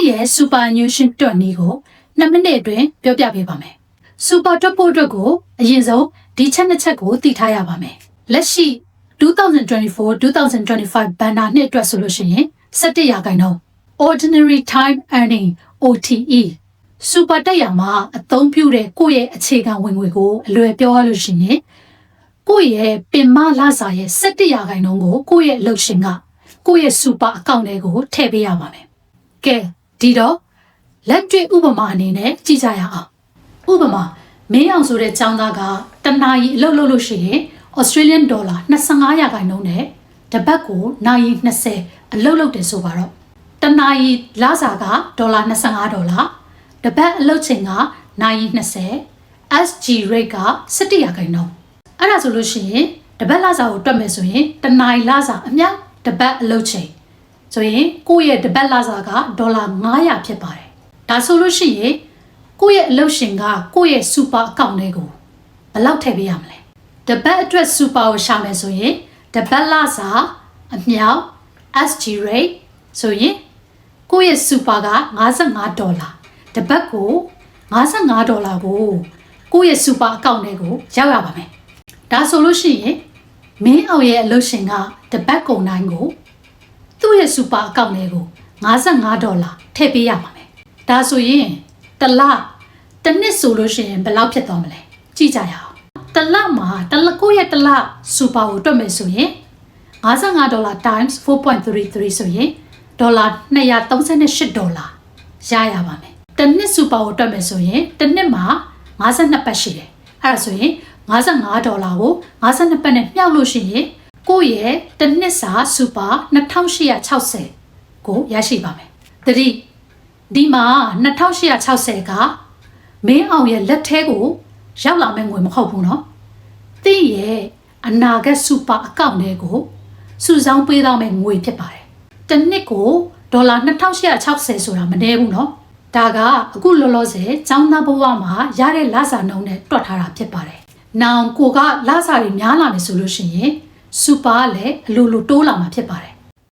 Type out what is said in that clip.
င့်ရဲ့ Super Annuation တွက်နည်းကို2မိနစ်အတွင်းပြောပြပေးပါမယ်။ Super တွက်ဖို့အတွက်ကိုအရင်ဆုံးဒီချက်နှစ်ချက်ကိုသိထားရပါမယ်။လက်ရှိ2024-2025ဘဏ္ဍာနှစ်အတွက်ဆိုလို့ရှိရင်17ရာခိုင်နှုန်း Ordinary Time Earning OTE Super တက်ရမှာအသုံးပြုတဲ့ကိုယ့်ရဲ့အခြေခံဝင်ငွေကိုအလွယ်ပြောရလို့ရှိရင်ကိုယ့်ရဲ့ပင်မလစာရဲ့17ရာခိုင်နှုန်းကိုကိုယ့်ရဲ့အလုပ်ရှင်ကကိုယ့်ရဲ့ Super အကောင့်ထဲကိုထည့်ပေးရပါမယ်။ကဲ ဒီတော့လက်တွေ့ဥပမာအနေနဲ့ကြည့်ကြရအောင်။ဥပမာမင်းအောင်ဆိုတဲ့ចောင်းသားကတနာရီအလုပ်လုပ်လို့ရှိရင် Australian Dollar 25ရာခိုင်နှုန်းနဲ့တစ်ပတ်ကိုနိုင်ရီ20အလုပ်လုပ်တယ်ဆိုပါတော့တနာရီလစာကဒေါ်လာ25ဒေါ်လာတစ်ပတ်အလုပ်ချိန်ကနိုင်ရီ20 SG rate က17ရာခိုင်နှုန်းအဲ့ဒါဆိုလို့ရှိရင်တစ်ပတ်လစာကိုတွက်မယ်ဆိုရင်တနာရီလစာအမြောက်တစ်ပတ်အလုပ်ချိန် ဆိုရင်ကိုယ့်ရဲ့တစ်ပတ်လစာကဒေါ်လာ900ဖြစ်ပါတယ်ဒါဆိုလို့ရှိရင်ကိုယ့်ရဲ့အလုပ်ရှင်ကကိုယ့်ရဲ့ super account တွေကိုဘယ်လောက်ထည့်ပေးရမလဲတပတ်အတွက် super ကိုရှာမယ်ဆိုရင်တပတ်လစာအမြောက် SG rate ဆိုရင်ကိုယ့်ရဲ့ super က55ဒေါ်လာတပတ်ကို55ဒေါ်လာကိုကိုယ့်ရဲ့ super account တွေကိုရောက်ရပါမယ်ဒါဆိုလို့ရှိရင်မင်းအောင်ရဲ့အလုပ်ရှင်ကတပတ်ကုန်တိုင်းကို သူ့ရဲ့ super account တွေကို55ဒေါ်လာထည့်ပေးရပါမယ်ဒါဆိုရင်တစ်လတစ်နှစ်ဆိုလို့ရှိရင်ဘယ်လောက်ဖြစ်သွားမလဲကြည့်ကြရအောင်တစ်လမှာတစ်လကိုယ့်ရဲ့တစ်လ super ကိုတွက်မယ်ဆိုရင်55ဒေါ်လာ times 4.33ဆိုရင်ဒေါ်လာ238ဒေါ်လာရရပါမယ်တစ်နှစ် super ကိုတွက်မယ်ဆိုရင်တစ်နှစ်မှာ52ပတ်ရှိတယ်အဲ့ဒါဆိုရင်55ဒေါ်လာကို52ပတ်နဲ့မြှောက်လို့ရှိရင် ကိုယ့်ရဲ့တစ်နှစ်စာစူပါ2860ကိုရရှိပါမယ်။တတိဒီမှာ2860ကမင်းအောင်ရဲ့လက်ထဲကိုရောက်လာမယ့်ငွေမဟုတ်ဘူးနော်။သင်ရဲ့အနာဂတ်စူပါအကောင့်တွေကိုစုဆောင်းပေးတော့မယ့်ငွေဖြစ်ပါတယ်။တစ်နှစ်ကိုဒေါ်လာ2860ဆိုတာမနည်းဘူးနော်။ဒါကအခုလောလောဆယ်ចောင်းသားဘဝမှာရတဲ့လစာနှုန်းနဲ့တွက်ထားတာဖြစ်ပါတယ်။နောင်ကိုကလစာတွေများလာမယ်ဆိုလို့ရှိရင် စူပါကလည်းအလိုလိုတိုးလာမှာဖြစ်ပါတယ်